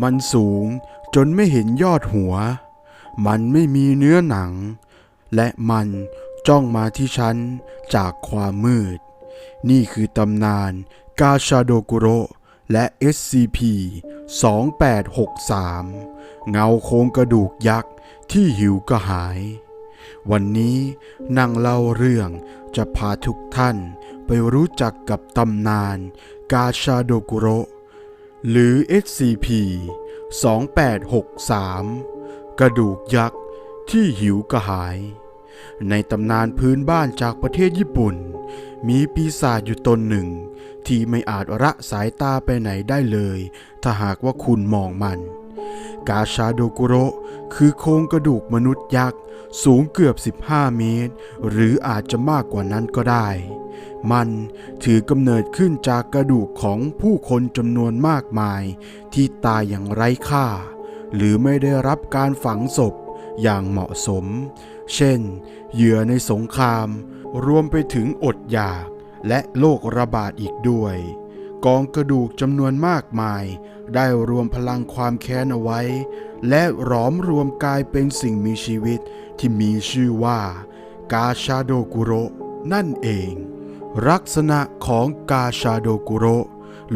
มันสูงจนไม่เห็นยอดหัว มันไม่มีเนื้อหนัง และมันจ้องมาที่ฉันจากความมืด นี่คือตำนานกาชาโดกุโรและ SCP 2863เงาโครงกระดูกยักษ์ที่หิวกระหาย วันนี้นั่งเล่าเรื่องจะพาทุกท่านไปรู้จักกับตำนานกาชาโดกุโร หรือ SCP 2863 กระดูกยักษ์ที่หิวกระหาย ในตำนานพื้นบ้านจากประเทศญี่ปุ่น มีปีศาจอยู่ตนหนึ่ง ที่ไม่อาจระสายตาไปไหนได้เลย ถ้าหากว่าคุณมองมัน กาชาโดกุโรคือโครงกระดูกมนุษย์ยักษ์ สูงเกือบ 15 เมตร หรืออาจจะมากกว่านั้นก็ได้ มันถือกำเนิดขึ้นจากกระดูกของผู้คนจำนวนมากมาย ที่ตายอย่างไร้ค่า หรือไม่ได้รับการฝังศพอย่างเหมาะสม เช่น เหยื่อในสงคราม รวมไปถึงอดอยากและโรคระบาดอีกด้วย กองกระดูกจำนวนมากมาย ได้รวมพลังความแค้นเอาไว้ และหลอมรวมกลายเป็นสิ่งมีชีวิตที่มีชื่อว่ากาชาโดกุโรนั่นเอง ลักษณะของกาชาโดกุโร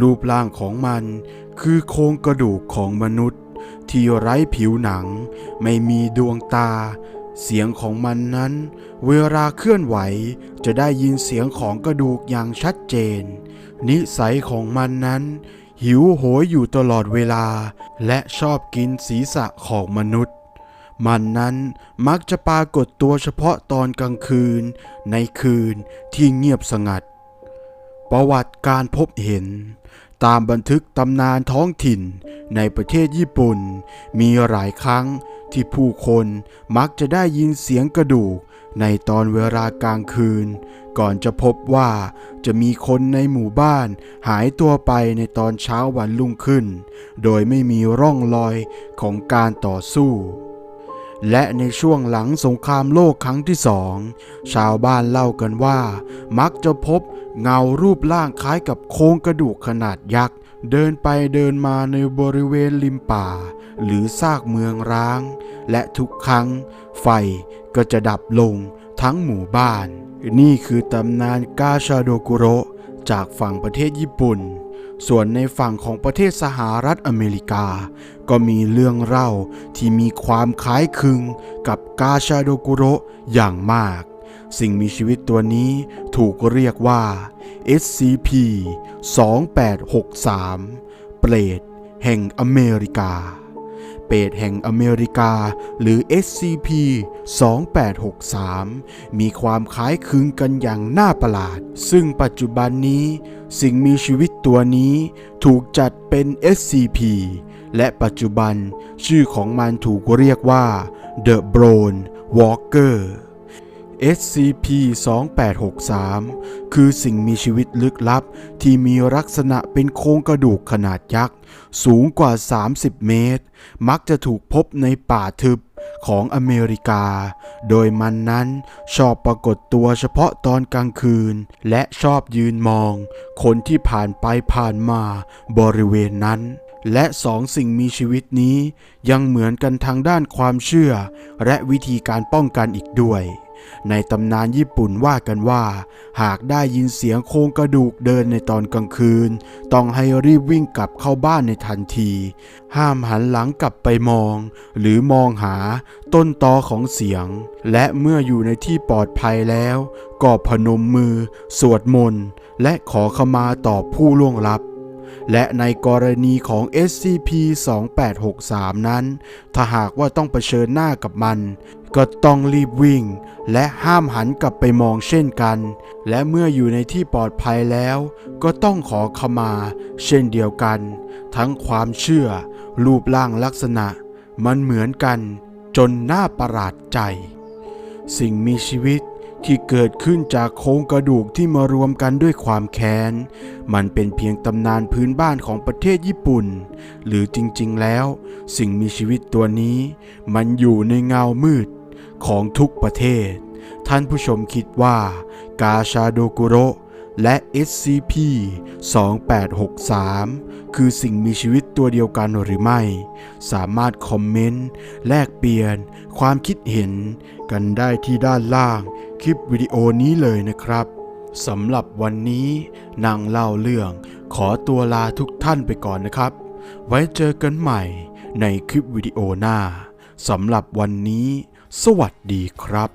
รูปร่างของมัน คือโครงกระดูกของมนุษย์ ที่ไร้ผิวหนัง ไม่มีดวงตา เสียงของมันนั้น เวลาเคลื่อนไหวจะได้ยินเสียงของกระดูกอย่างชัดเจน นิสัยของมันนั้น หิวโหยอยู่ตลอดเวลา และชอบกินศีรษะของมนุษย์ มันนั้นมักจะปรากฏตัวเฉพาะตอนกลางคืน ในคืนที่เงียบสงัด ประวัติการพบเห็น ตามบันทึกตำนานท้องถิ่นในประเทศญี่ปุ่น มีหลายครั้งที่ผู้คนมักจะได้ยินเสียงกระดูกในตอนเวลากลางคืน ก่อนจะพบว่าจะมีคนในหมู่บ้านหายตัวไปในตอนเช้าวันรุ่งขึ้น โดยไม่มีร่องรอยของการต่อสู้ และในช่วงหลังสงครามโลกครั้งที่สอง ชาวบ้านเล่ากันว่า มักจะพบ เงารูปร่างคล้ายกับโครงกระดูกขนาดยักษ์ เดินไปเดินมาในบริเวณริมป่า หรือซากเมืองร้าง และทุกครั้ง ไฟก็จะดับลงทั้งหมู่บ้าน นี่คือตำนานกาชาโดกุโรจากฝั่งประเทศญี่ปุ่น ส่วนในฝั่งของประเทศสหรัฐอเมริกา ก็มีเรื่องเล่าที่มีความคล้ายคลึงกับกาชาโดกุโรอย่างมาก สิ่งมีชีวิตตัวนี้ถูกเรียกว่า SCP 2863เปรตแห่งอเมริกา เปรตแห่งอเมริกาหรือ SCP 2863มีความคล้ายคลึงกันอย่างน่าประหลาด ซึ่งปัจจุบันนี้ สิ่งมีชีวิตตัวนี้ถูกจัดเป็น SCP และปัจจุบันชื่อของมันถูกเรียกว่า The Bone Walker SCP 2863 คือสิ่งมีชีวิตลึกลับ ที่มีลักษณะเป็นโครงกระดูกขนาดยักษ์ สูงกว่า 30 เมตร มักจะถูกพบในป่าทึบของอเมริกา โดยมันนั้นชอบปรากฏตัวเฉพาะตอนกลางคืน และชอบยืนมอง คนที่ผ่านไปผ่านมาบริเวณนั้นและสองสิ่งมีชีวิตนี้ยังเหมือนกันทางด้านความเชื่อ และวิธีการป้องกันอีกด้วย ในตำนานญี่ปุ่นว่ากันว่า หากได้ยินเสียงโครงกระดูกเดินในตอนกลางคืน ต้องให้รีบวิ่งกลับเข้าบ้านในทันที ห้ามหันหลังกลับไปมอง หรือมองหาต้นตอของเสียง และเมื่ออยู่ในที่ปลอดภัยแล้ว ก็พนมมือ สวดมนต์ และขอขมาต่อผู้ล่วงลับและในกรณีของ SCP-2863 นั้น ถ้าหากว่าต้องเผชิญหน้ากับมัน ก็ต้องรีบวิ่ง และห้ามหันกลับไปมองเช่นกัน และเมื่ออยู่ในที่ปลอดภัยแล้ว ก็ต้องขอขมา เช่นเดียวกัน ทั้งความเชื่อ รูปร่างลักษณะ มันเหมือนกัน จนน่าประหลาดใจ สิ่งมีชีวิตที่เกิดขึ้นจากโครงกระดูกที่มารวมกันด้วยความแค้น มันเป็นเพียงตำนานพื้นบ้านของประเทศญี่ปุ่น หรือจริงๆแล้ว สิ่งมีชีวิตตัวนี้ มันอยู่ในเงามืด ของทุกประเทศ ท่านผู้ชมคิดว่ากาชาโดกุโรและ SCP 2863คือสิ่งมีชีวิตตัวเดียวกันหรือไม่ สามารถคอมเมนต์ แลกเปลี่ยน ความคิดเห็น กันได้ที่ด้านล่าง คลิปวิดีโอนี้เลยนะครับสำหรับวันนี้นางเล่าเรื่อง ขอตัวลาทุกท่านไปก่อนนะครับ ไว้เจอกันใหม่ในคลิปวิดีโอหน้าสำหรับวันนี้ สวัสดีครับ